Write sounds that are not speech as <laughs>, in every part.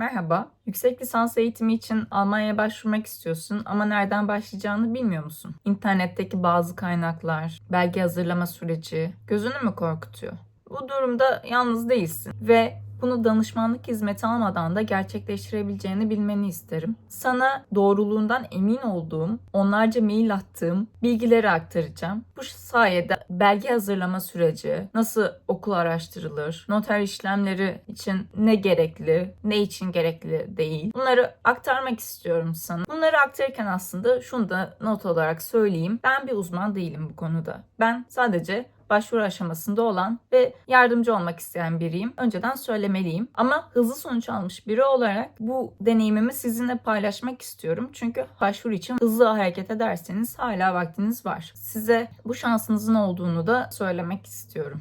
Merhaba, yüksek lisans eğitimi için Almanya'ya başvurmak istiyorsun ama nereden başlayacağını bilmiyor musun? İnternetteki bazı kaynaklar, belge hazırlama süreci gözünü mü korkutuyor? Bu durumda yalnız değilsin ve bunu danışmanlık hizmeti almadan da gerçekleştirebileceğini bilmeni isterim. Sana doğruluğundan emin olduğum, onlarca mail attığım bilgileri aktaracağım. Bu sayede belge hazırlama süreci, nasıl okul araştırılır, noter işlemleri için ne gerekli, ne için gerekli değil. Bunları aktarmak istiyorum sana. Bunları aktarırken aslında şunu da not olarak söyleyeyim. Ben bir uzman değilim bu konuda. Ben sadece başvuru aşamasında olan ve yardımcı olmak isteyen biriyim. Önceden söylemeliyim. Ama hızlı sonuç almış biri olarak bu deneyimimi sizinle paylaşmak istiyorum. Çünkü başvuru için hızlı hareket ederseniz hala vaktiniz var. Size bu şansınızın olduğunu da söylemek istiyorum.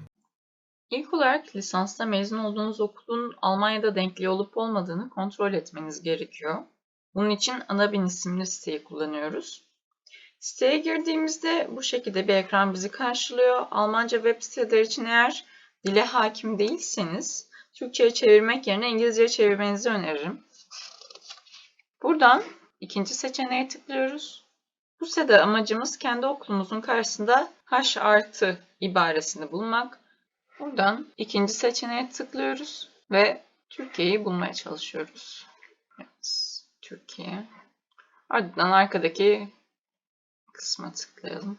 İlk olarak lisansta mezun olduğunuz okulun Almanya'da denkliği olup olmadığını kontrol etmeniz gerekiyor. Bunun için Anabin isimli siteyi kullanıyoruz. Siteye girdiğimizde bu şekilde bir ekran bizi karşılıyor. Almanca web siteleri için eğer dile hakim değilseniz Türkçe'ye çevirmek yerine İngilizce'ye çevirmenizi öneririm. Buradan ikinci seçeneğe tıklıyoruz. Bu sitede amacımız kendi okulumuzun karşısında H artı ibaresini bulmak. Buradan ikinci seçeneğe tıklıyoruz ve Türkiye'yi bulmaya çalışıyoruz. Evet, Türkiye. Ardından arkadaki kısma tıklayalım.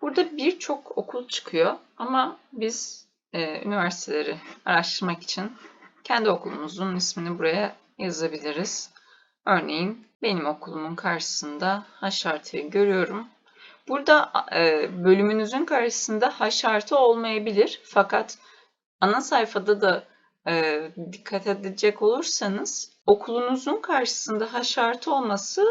Burada birçok okul çıkıyor ama biz e, üniversiteleri araştırmak için kendi okulumuzun ismini buraya yazabiliriz. Örneğin benim okulumun karşısında H artıyı görüyorum. Burada e, bölümünüzün karşısında H artı olmayabilir fakat ana sayfada da e, dikkat edecek olursanız okulunuzun karşısında H artı olması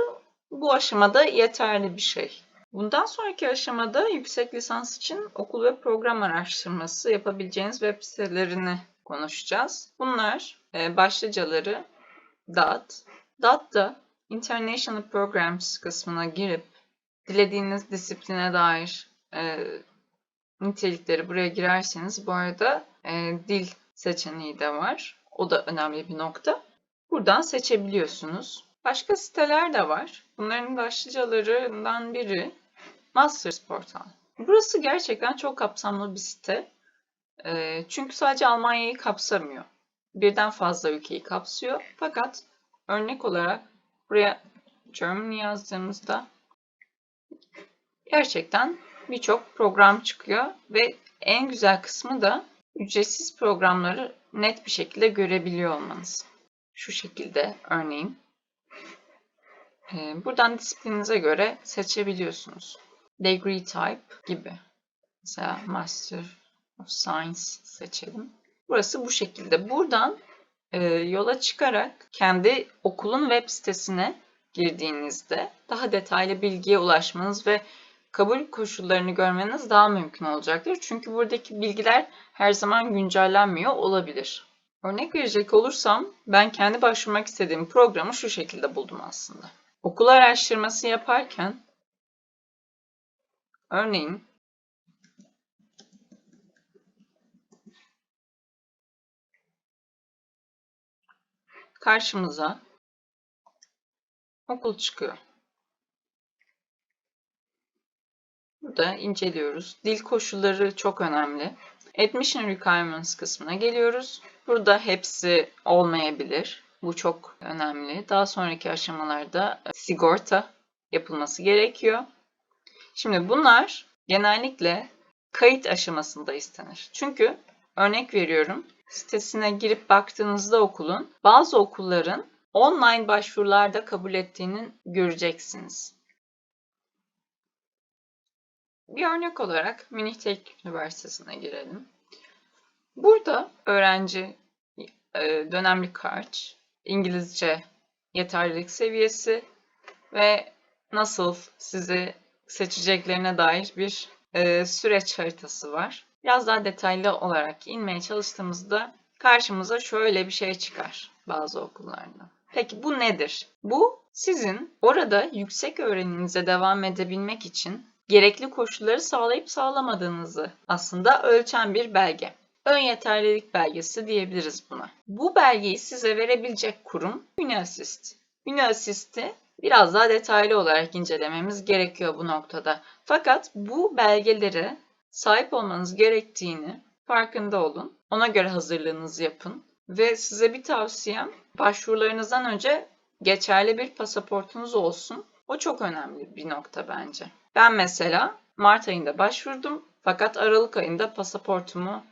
bu aşamada yeterli bir şey. Bundan sonraki aşamada yüksek lisans için okul ve program araştırması yapabileceğiniz web sitelerini konuşacağız. Bunlar e, başlıcaları DAT. DAT da International Programs kısmına girip dilediğiniz disipline dair e, nitelikleri buraya girerseniz bu arada e, dil seçeneği de var. O da önemli bir nokta. Buradan seçebiliyorsunuz. Başka siteler de var. Bunların başlıcalarından biri Masters Portal. Burası gerçekten çok kapsamlı bir site. E, çünkü sadece Almanya'yı kapsamıyor. Birden fazla ülkeyi kapsıyor. Fakat örnek olarak buraya Germany yazdığımızda gerçekten birçok program çıkıyor ve en güzel kısmı da ücretsiz programları net bir şekilde görebiliyor olmanız. Şu şekilde örneğin. Ee, buradan disiplininize göre seçebiliyorsunuz. Degree type gibi. Mesela Master of Science seçelim. Burası bu şekilde. Buradan e, yola çıkarak kendi okulun web sitesine girdiğinizde daha detaylı bilgiye ulaşmanız ve kabul koşullarını görmeniz daha mümkün olacaktır. Çünkü buradaki bilgiler her zaman güncellenmiyor olabilir. Örnek verecek olursam ben kendi başvurmak istediğim programı şu şekilde buldum aslında. Okul araştırması yaparken örneğin karşımıza okul çıkıyor. Burada inceliyoruz. Dil koşulları çok önemli. Admission Requirements kısmına geliyoruz. Burada hepsi olmayabilir. Bu çok önemli. Daha sonraki aşamalarda sigorta yapılması gerekiyor. Şimdi bunlar genellikle kayıt aşamasında istenir. Çünkü örnek veriyorum sitesine girip baktığınızda okulun bazı okulların online başvurularda kabul ettiğini göreceksiniz. Bir örnek olarak Münih Teknik Üniversitesi'ne girelim. Burada öğrenci e, dönemlik harç, İngilizce yeterlilik seviyesi ve nasıl sizi seçeceklerine dair bir e, süreç haritası var. Biraz daha detaylı olarak inmeye çalıştığımızda karşımıza şöyle bir şey çıkar bazı okullarda. Peki bu nedir? Bu sizin orada yüksek öğreniminize devam edebilmek için gerekli koşulları sağlayıp sağlamadığınızı aslında ölçen bir belge. Ön yeterlilik belgesi diyebiliriz buna. Bu belgeyi size verebilecek kurum Uniassist. Uniassist'i biraz daha detaylı olarak incelememiz gerekiyor bu noktada. Fakat bu belgelere sahip olmanız gerektiğini farkında olun. Ona göre hazırlığınızı yapın. Ve size bir tavsiyem başvurularınızdan önce geçerli bir pasaportunuz olsun. O çok önemli bir nokta bence. Ben mesela Mart ayında başvurdum fakat Aralık ayında pasaportumu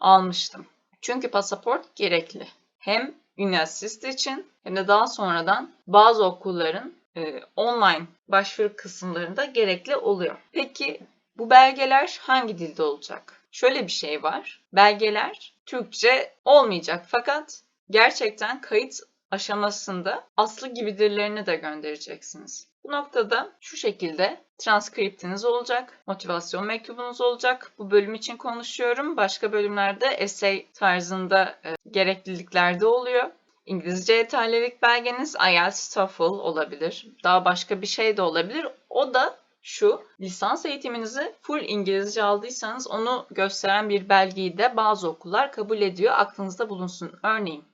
almıştım. Çünkü pasaport gerekli. Hem Üniversitesi için hem de daha sonradan bazı okulların e, online başvuru kısımlarında gerekli oluyor. Peki bu belgeler hangi dilde olacak? Şöyle bir şey var. Belgeler Türkçe olmayacak fakat gerçekten kayıt aşamasında aslı gibidirlerini de göndereceksiniz. Bu noktada şu şekilde transkriptiniz olacak, motivasyon mektubunuz olacak. Bu bölüm için konuşuyorum. Başka bölümlerde essay tarzında e, gereklilikler de oluyor. İngilizce yeterlilik belgeniz IELTS, TOEFL olabilir. Daha başka bir şey de olabilir. O da şu, lisans eğitiminizi full İngilizce aldıysanız onu gösteren bir belgeyi de bazı okullar kabul ediyor. Aklınızda bulunsun. Örneğin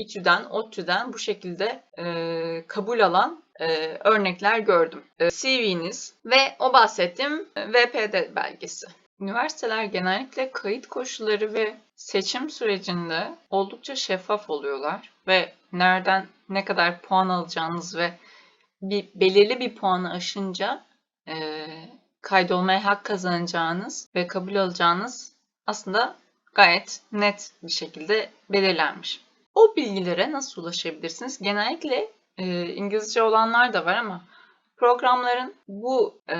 İTÜ'den, ODTÜ'den bu şekilde e, kabul alan e, örnekler gördüm. E, CV'niz ve o bahsettiğim VPD belgesi. Üniversiteler genellikle kayıt koşulları ve seçim sürecinde oldukça şeffaf oluyorlar ve nereden ne kadar puan alacağınız ve bir belirli bir puanı aşınca e, kaydolmaya hak kazanacağınız ve kabul alacağınız aslında gayet net bir şekilde belirlenmiş. O bilgilere nasıl ulaşabilirsiniz? Genellikle e, İngilizce olanlar da var ama programların bu e,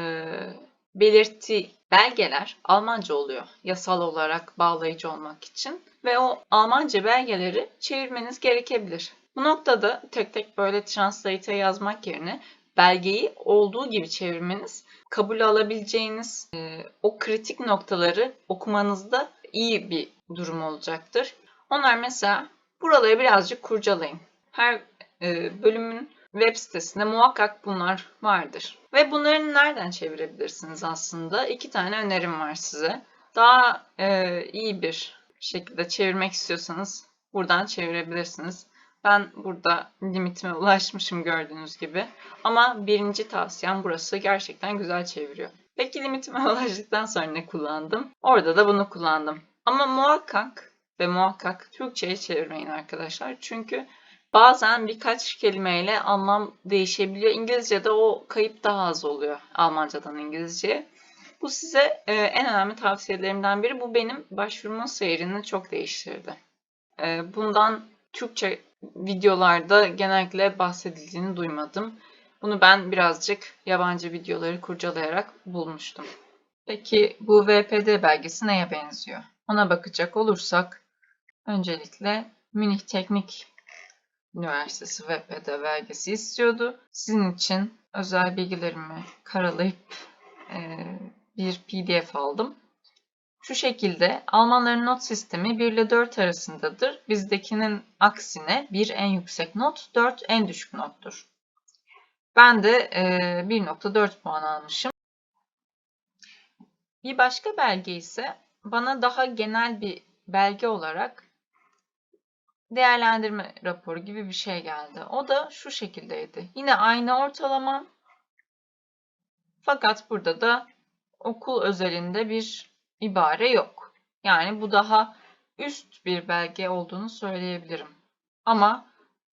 belirttiği belgeler Almanca oluyor. Yasal olarak bağlayıcı olmak için. Ve o Almanca belgeleri çevirmeniz gerekebilir. Bu noktada tek tek böyle translate'e yazmak yerine belgeyi olduğu gibi çevirmeniz kabul alabileceğiniz e, o kritik noktaları okumanızda iyi bir durum olacaktır. Onlar mesela buraları birazcık kurcalayın. Her e, bölümün web sitesinde muhakkak bunlar vardır. Ve bunları nereden çevirebilirsiniz aslında? İki tane önerim var size. Daha e, iyi bir şekilde çevirmek istiyorsanız buradan çevirebilirsiniz. Ben burada limitime ulaşmışım gördüğünüz gibi. Ama birinci tavsiyem burası gerçekten güzel çeviriyor. Peki limitime <laughs> ulaştıktan sonra ne kullandım? Orada da bunu kullandım. Ama muhakkak ve muhakkak Türkçe'ye çevirmeyin arkadaşlar. Çünkü bazen birkaç kelimeyle anlam değişebiliyor. İngilizce'de o kayıp daha az oluyor Almancadan İngilizceye. Bu size e, en önemli tavsiyelerimden biri. Bu benim başvurma seyrini çok değiştirdi. E, bundan Türkçe videolarda genellikle bahsedildiğini duymadım. Bunu ben birazcık yabancı videoları kurcalayarak bulmuştum. Peki bu VPD belgesi neye benziyor? Ona bakacak olursak öncelikle Münih Teknik Üniversitesi VPD belgesi istiyordu. Sizin için özel bilgilerimi karalayıp e, bir PDF aldım. Şu şekilde Almanların not sistemi 1 ile 4 arasındadır. Bizdekinin aksine 1 en yüksek not, 4 en düşük nottur. Ben de e, 1.4 puan almışım. Bir başka belge ise bana daha genel bir belge olarak değerlendirme raporu gibi bir şey geldi. O da şu şekildeydi. Yine aynı ortalama fakat burada da okul özelinde bir ibare yok. Yani bu daha üst bir belge olduğunu söyleyebilirim. Ama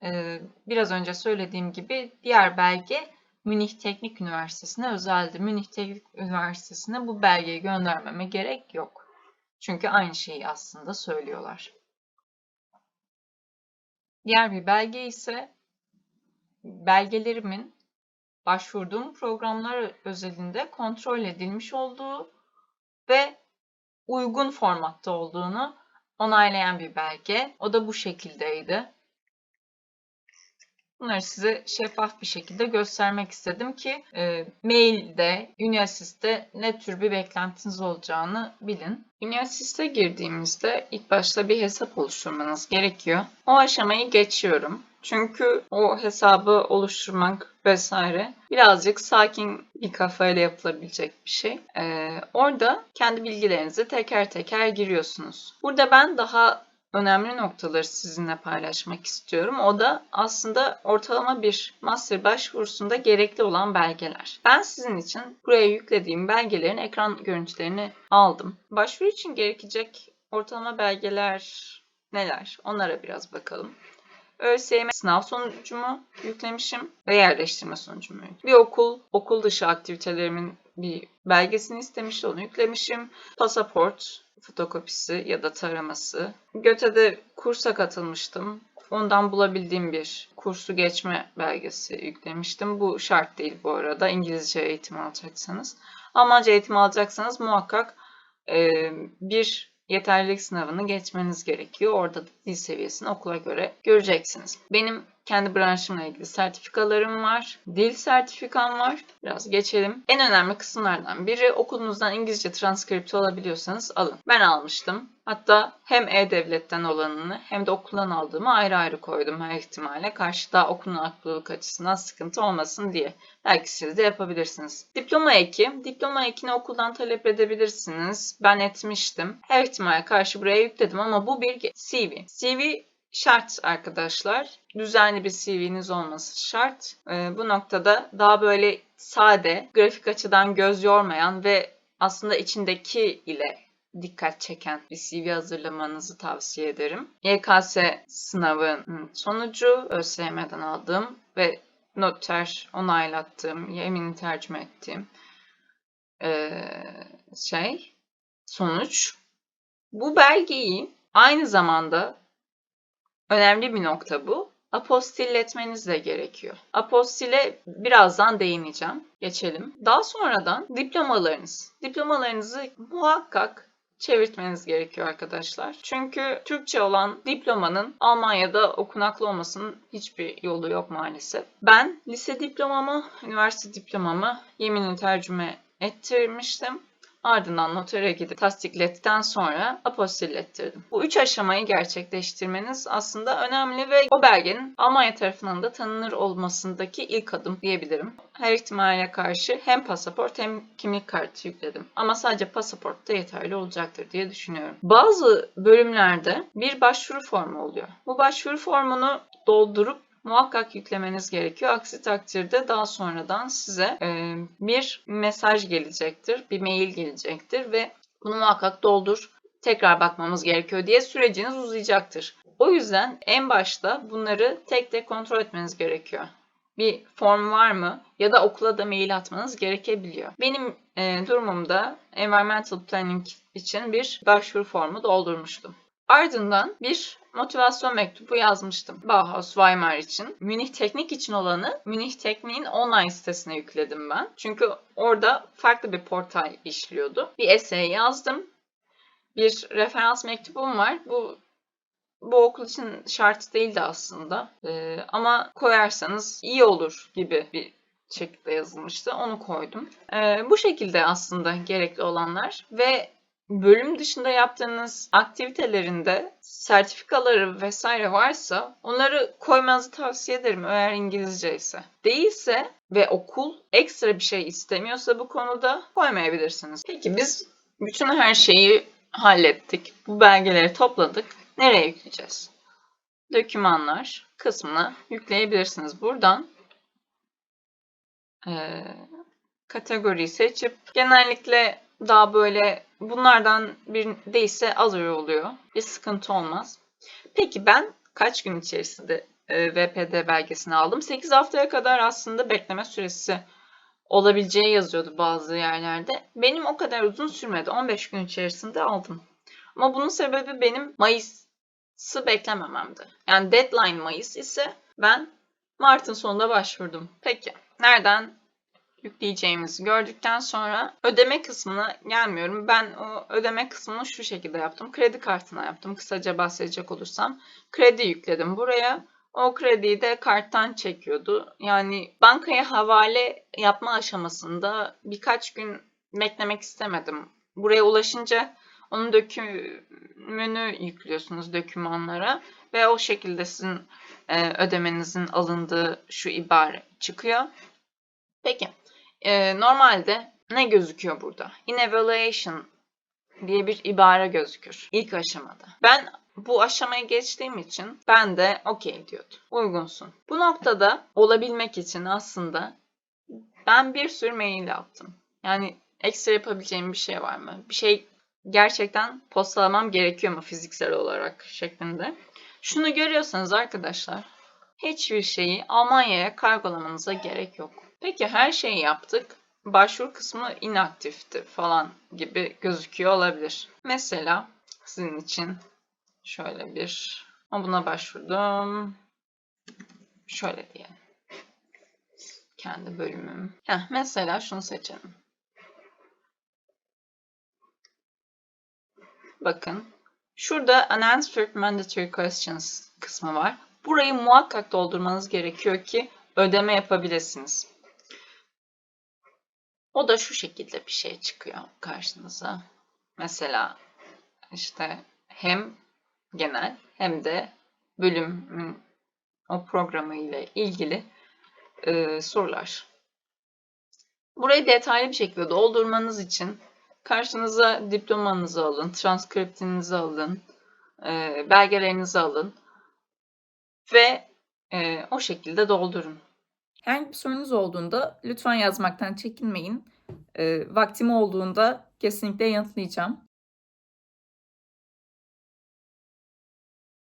e, biraz önce söylediğim gibi diğer belge Münih Teknik Üniversitesi'ne özeldi. Münih Teknik Üniversitesi'ne bu belgeyi göndermeme gerek yok. Çünkü aynı şeyi aslında söylüyorlar. Diğer bir belge ise belgelerimin başvurduğum programlar özelinde kontrol edilmiş olduğu ve uygun formatta olduğunu onaylayan bir belge. O da bu şekildeydi. Bunları size şeffaf bir şekilde göstermek istedim ki e, mailde, Unisys'te ne tür bir beklentiniz olacağını bilin. Unisys'e girdiğimizde ilk başta bir hesap oluşturmanız gerekiyor. O aşamayı geçiyorum. Çünkü o hesabı oluşturmak vesaire birazcık sakin bir kafayla yapılabilecek bir şey. Ee, orada kendi bilgilerinizi teker teker giriyorsunuz. Burada ben daha önemli noktaları sizinle paylaşmak istiyorum. O da aslında ortalama bir master başvurusunda gerekli olan belgeler. Ben sizin için buraya yüklediğim belgelerin ekran görüntülerini aldım. Başvuru için gerekecek ortalama belgeler neler? Onlara biraz bakalım. ÖSYM sınav sonucumu yüklemişim ve yerleştirme sonucumu. Bir okul, okul dışı aktivitelerimin bir belgesini istemişti, onu yüklemişim. Pasaport, fotokopisi ya da taraması. Göte'de kursa katılmıştım. Ondan bulabildiğim bir kursu geçme belgesi yüklemiştim. Bu şart değil bu arada İngilizce eğitim alacaksanız. Almanca eğitim alacaksanız muhakkak bir yeterlilik sınavını geçmeniz gerekiyor. Orada da dil seviyesini okula göre göreceksiniz. Benim kendi branşımla ilgili sertifikalarım var. Dil sertifikam var. Biraz geçelim. En önemli kısımlardan biri okulunuzdan İngilizce transkripti alabiliyorsanız alın. Ben almıştım. Hatta hem E-Devlet'ten olanını hem de okuldan aldığımı ayrı ayrı koydum her ihtimale karşı daha okulun aklılık açısından sıkıntı olmasın diye. Belki siz de yapabilirsiniz. Diploma eki. Diploma ekini okuldan talep edebilirsiniz. Ben etmiştim. Her ihtimale karşı buraya yükledim ama bu bir CV. CV şart arkadaşlar. Düzenli bir CV'niz olması şart. Ee, bu noktada daha böyle sade, grafik açıdan göz yormayan ve aslında içindeki ile dikkat çeken bir CV hazırlamanızı tavsiye ederim. YKS sınavının sonucu ÖSYM'den aldığım ve noter onaylattığım, yemin tercüme ettiğim ee, şey, sonuç. Bu belgeyi aynı zamanda önemli bir nokta bu. Apostilletmeniz de gerekiyor. Apostile birazdan değineceğim. Geçelim. Daha sonradan diplomalarınız. Diplomalarınızı muhakkak çevirtmeniz gerekiyor arkadaşlar. Çünkü Türkçe olan diplomanın Almanya'da okunaklı olmasının hiçbir yolu yok maalesef. Ben lise diplomamı, üniversite diplomamı yeminli tercüme ettirmiştim. Ardından notere gidip tasdiklettikten sonra apostillettirdim. Bu üç aşamayı gerçekleştirmeniz aslında önemli ve o belgenin Almanya tarafından da tanınır olmasındaki ilk adım diyebilirim. Her ihtimale karşı hem pasaport hem kimlik kartı yükledim. Ama sadece pasaport da yeterli olacaktır diye düşünüyorum. Bazı bölümlerde bir başvuru formu oluyor. Bu başvuru formunu doldurup muhakkak yüklemeniz gerekiyor. Aksi takdirde daha sonradan size e, bir mesaj gelecektir, bir mail gelecektir ve bunu muhakkak doldur, tekrar bakmamız gerekiyor diye süreciniz uzayacaktır. O yüzden en başta bunları tek tek kontrol etmeniz gerekiyor. Bir form var mı ya da okula da mail atmanız gerekebiliyor. Benim e, durumumda environmental planning için bir başvuru formu doldurmuştum. Ardından bir motivasyon mektubu yazmıştım. Bauhaus Weimar için. Münih Teknik için olanı Münih Teknik'in online sitesine yükledim ben. Çünkü orada farklı bir portal işliyordu. Bir essay yazdım. Bir referans mektubum var. Bu bu okul için şart değildi aslında. Ee, ama koyarsanız iyi olur gibi bir şekilde yazılmıştı. Onu koydum. Ee, bu şekilde aslında gerekli olanlar ve bölüm dışında yaptığınız aktivitelerinde sertifikaları vesaire varsa onları koymanızı tavsiye ederim eğer İngilizce ise. Değilse ve okul ekstra bir şey istemiyorsa bu konuda koymayabilirsiniz. Peki biz bütün her şeyi hallettik. Bu belgeleri topladık. Nereye yükleyeceğiz? Dokümanlar kısmına yükleyebilirsiniz. Buradan e, kategoriyi seçip genellikle daha böyle bunlardan bir değilse alıyor oluyor. Bir sıkıntı olmaz. Peki ben kaç gün içerisinde e, VPD belgesini aldım? 8 haftaya kadar aslında bekleme süresi olabileceği yazıyordu bazı yerlerde. Benim o kadar uzun sürmedi. 15 gün içerisinde aldım. Ama bunun sebebi benim Mayıs'ı beklemememdi. Yani deadline Mayıs ise ben Mart'ın sonunda başvurdum. Peki nereden yükleyeceğimizi gördükten sonra ödeme kısmına gelmiyorum. Ben o ödeme kısmını şu şekilde yaptım. Kredi kartına yaptım. Kısaca bahsedecek olursam. Kredi yükledim buraya. O krediyi de karttan çekiyordu. Yani bankaya havale yapma aşamasında birkaç gün beklemek istemedim. Buraya ulaşınca onun dökümünü yüklüyorsunuz dokümanlara ve o şekilde sizin e, ödemenizin alındığı şu ibare çıkıyor. Peki, e, normalde ne gözüküyor burada? In evaluation diye bir ibare gözükür ilk aşamada. Ben bu aşamayı geçtiğim için ben de okey diyordum. Uygunsun. Bu noktada olabilmek için aslında ben bir sürü mail yaptım. Yani ekstra yapabileceğim bir şey var mı? Bir şey gerçekten postalamam gerekiyor mu fiziksel olarak şeklinde. Şunu görüyorsanız arkadaşlar hiçbir şeyi Almanya'ya kargolamanıza gerek yok. Peki her şeyi yaptık. Başvuru kısmı inaktifti falan gibi gözüküyor olabilir. Mesela sizin için şöyle bir buna başvurdum. Şöyle diyelim. Kendi bölümüm. Heh, mesela şunu seçelim. Bakın. Şurada unanswered mandatory questions kısmı var. Burayı muhakkak doldurmanız gerekiyor ki ödeme yapabilirsiniz. O da şu şekilde bir şey çıkıyor karşınıza. Mesela işte hem genel hem de bölümün o programı ile ilgili e, sorular. Burayı detaylı bir şekilde doldurmanız için karşınıza diplomanızı alın, transkriptinizi alın, e, belgelerinizi alın ve e, o şekilde doldurun. Herhangi bir sorunuz olduğunda lütfen yazmaktan çekinmeyin. E, vaktim olduğunda kesinlikle yanıtlayacağım.